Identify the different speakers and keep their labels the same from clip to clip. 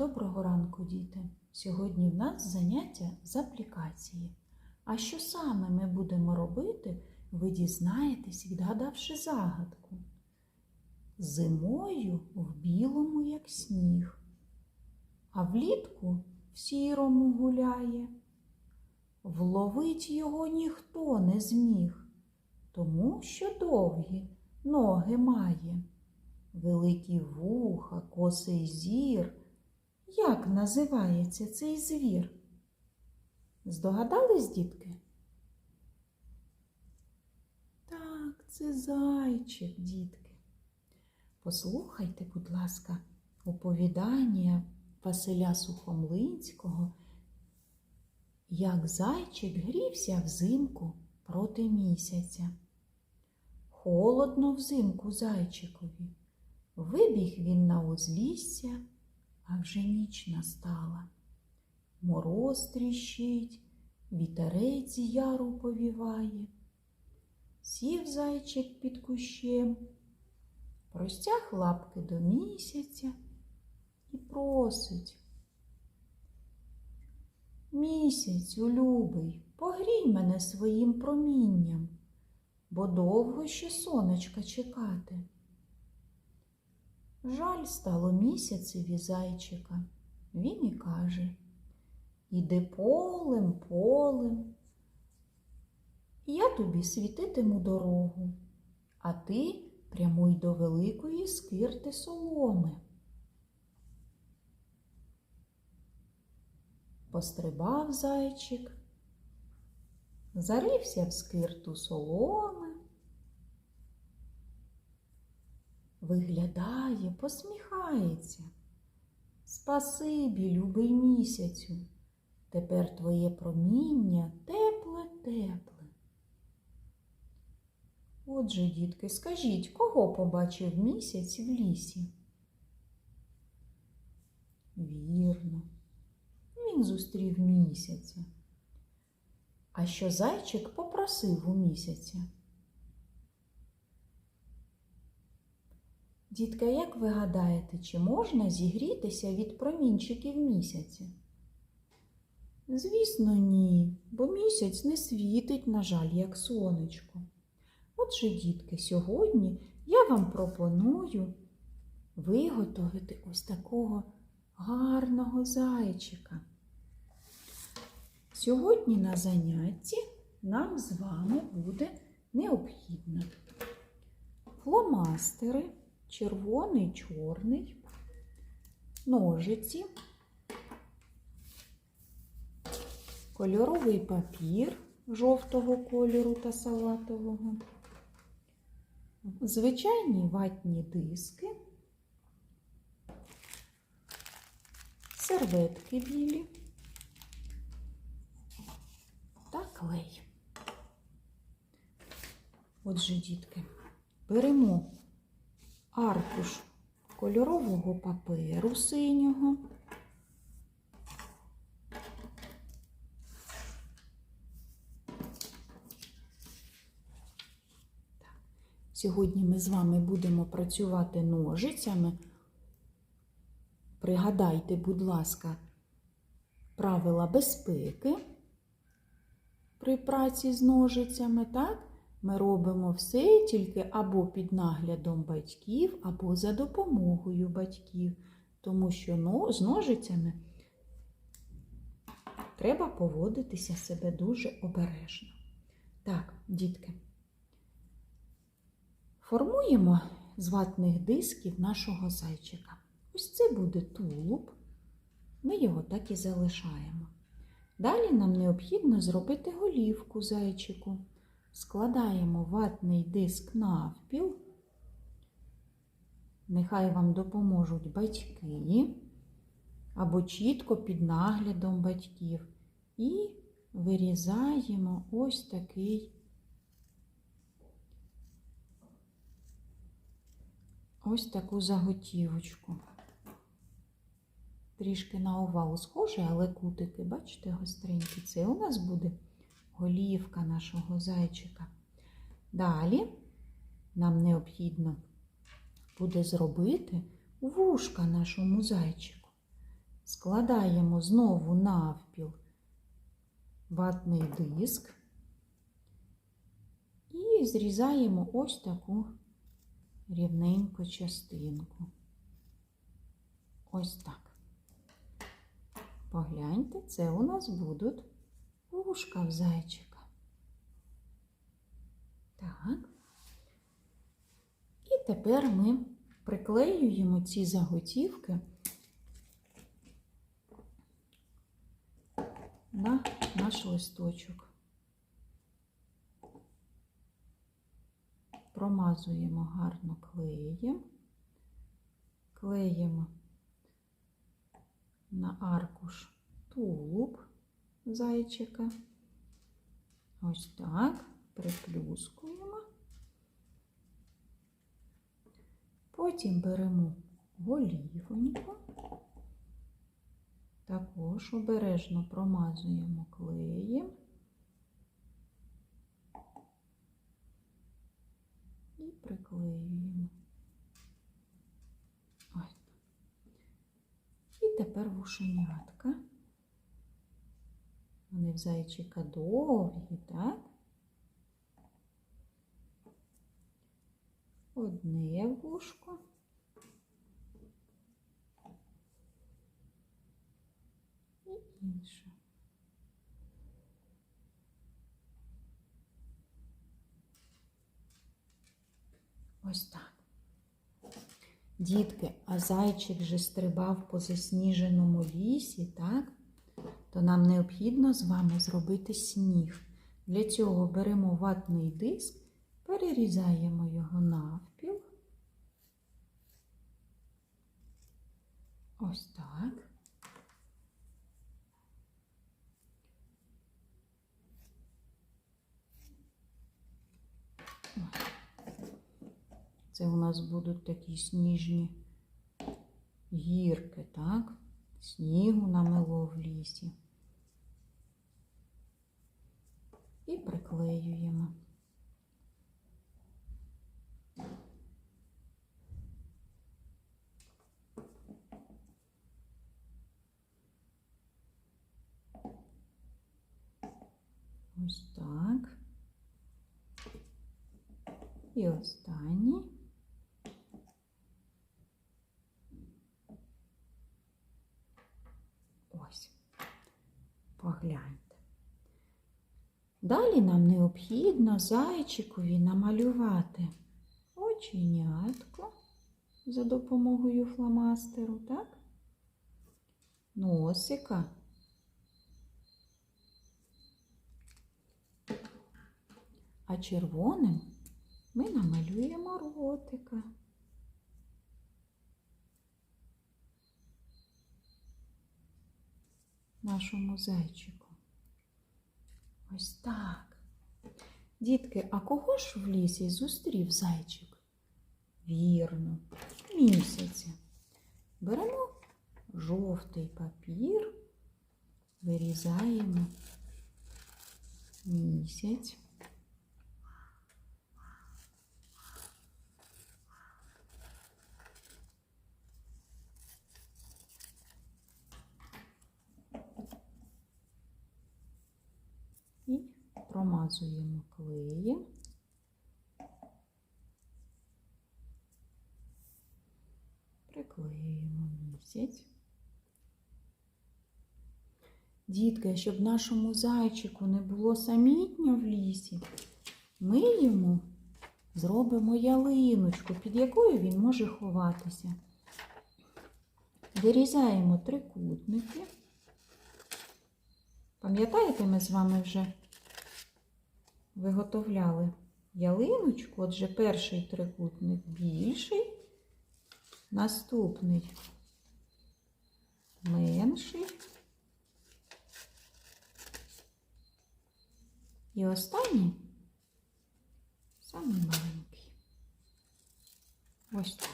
Speaker 1: Доброго ранку, діти! Сьогодні в нас заняття з аплікації. А що саме ми будемо робити, ви дізнаєтесь, відгадавши загадку. Зимою в білому, як сніг, а влітку в сірому гуляє. Вловить його ніхто не зміг, тому що довгі ноги має. Великі вуха, косий зір. Як називається цей звір? Здогадались, дітки? Так, це зайчик, дітки. Послухайте, будь ласка, оповідання Василя Сухомлинського, як зайчик грівся взимку проти місяця. Холодно взимку зайчикові. Вибіг він на узлісся, а вже ніч настала. Мороз тріщить, вітерець яру повіває. Сів зайчик під кущем, простяг лапки до місяця і просить. Місяцю, любий, погрій мене своїм промінням, бо довго ще сонечка чекати. Жаль стало місяцеві зайчика. Він і каже Іди полем, полем. Я тобі світитиму дорогу, а ти прямуй до великої скирти соломи. Пострибав зайчик, зарився в скирту соломи. Виглядає, посміхається. Спасибі, любий місяцю, тепер твоє проміння тепле-тепле. Отже, дітки, скажіть, кого побачив місяць в лісі? Вірно, він зустрів місяця. А що зайчик попросив у місяця? Дітка, як ви гадаєте, чи можна зігрітися від промінчиків місяця? Звісно, ні, бо місяць не світить, на жаль, як сонечко. Отже, дітки, сьогодні я вам пропоную виготовити ось такого гарного зайчика. Сьогодні на занятті нам з вами буде необхідно фломастери червоний, чорний, ножиці, кольоровий папір жовтого кольору та салатового, звичайні ватні диски, серветки білі та клей. Отже, дітки, беремо аркуш кольорового паперу синього. Сьогодні ми з вами будемо працювати ножицями. Пригадайте, будь ласка, правила безпеки при праці з ножицями, так? Ми робимо все тільки або під наглядом батьків, або за допомогою батьків, тому що з ножицями треба поводитися себе дуже обережно. Так, дітки, формуємо з ватних дисків нашого зайчика. Ось це буде тулуб, ми його так і залишаємо. Далі нам необхідно зробити голівку зайчику. Складаємо ватний диск навпіл. Нехай вам допоможуть батьки або чітко під наглядом батьків. І вирізаємо ось такий ось таку заготівочку. Трішки на овал схоже, але кутики, бачите, гостренькі. Це у нас буде голівка нашого зайчика. Далі нам необхідно буде зробити вушка нашому зайчику. складаємо знову навпіл ватний диск і зрізаємо ось таку рівненьку частинку. Ось так. Погляньте, це у нас будуть вушка в зайчика. Так. І тепер ми приклеюємо ці заготівки на наш листочок. Промазуємо гарно клеєм, клеїмо на аркуш тулуб зайчика. Ось так, приплюскуємо. Потім беремо голівоньку, також обережно промазуємо клеєм і приклеюємо. Ось. І тепер вушенятка. Вони в зайчика довгі, так? Одне вушко. І інше. Ось так. Дітки, а зайчик же стрибав по засніженому лісі, так? То нам необхідно з вами зробити сніг. Для цього беремо ватний диск, перерізаємо його навпіл. Ось так. Це у нас будуть такі сніжні гірки, так? Снігу намело в лісі. І приклеюємо. Ось так. І останній. Ось. Погляньте. Далі нам необхідно зайчикові намалювати оченятко за допомогою фломастеру, так? Носика. А червоним ми намалюємо ротика. Нашому зайчику. Ось так. Дітки, а кого ж в лісі зустрів зайчик? Вірно, місяця. Беремо жовтий папір, вирізаємо місяць. І промазуємо клеєм. Приклеюємо місяць. Дітки, щоб нашому зайчику не було самітньо в лісі, ми йому зробимо ялиночку, під якою він може ховатися. Вирізаємо трикутники. Пам'ятаєте, ми з вами вже виготовляли ялиночку, отже, перший трикутник більший, наступний менший. І останній самий маленький. Ось так.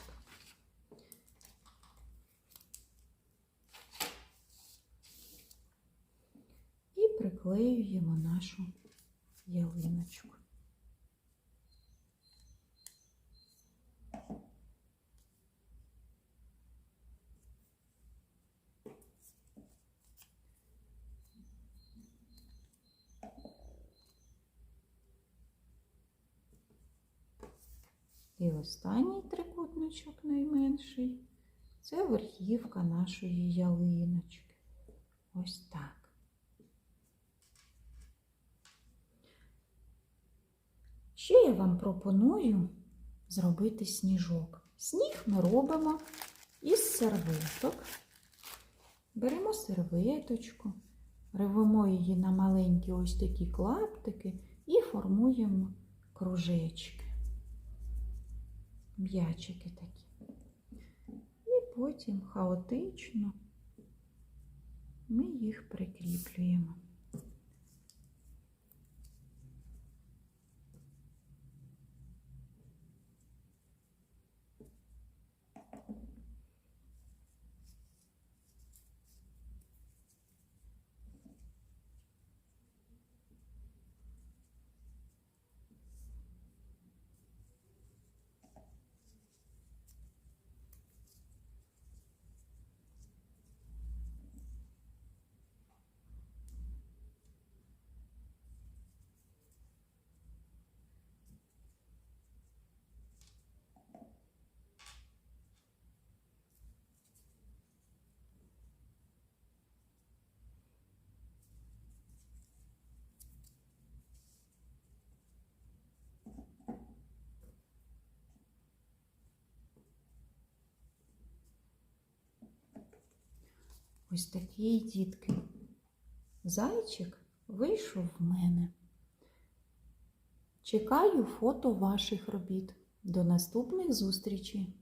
Speaker 1: І приклеюємо нашу ялиночку. І останній трикутничок найменший це верхівка нашої ялиночки. Ось так. Ще я вам пропоную зробити сніжок. Сніг ми робимо із серветок. Беремо серветочку, рвемо її на маленькі ось такі клаптики і формуємо кружечки, м'ячики такі. І потім хаотично ми їх прикріплюємо. Ось такий, дітки. Зайчик вийшов в мене. Чекаю фото ваших робіт. До наступних зустрічей!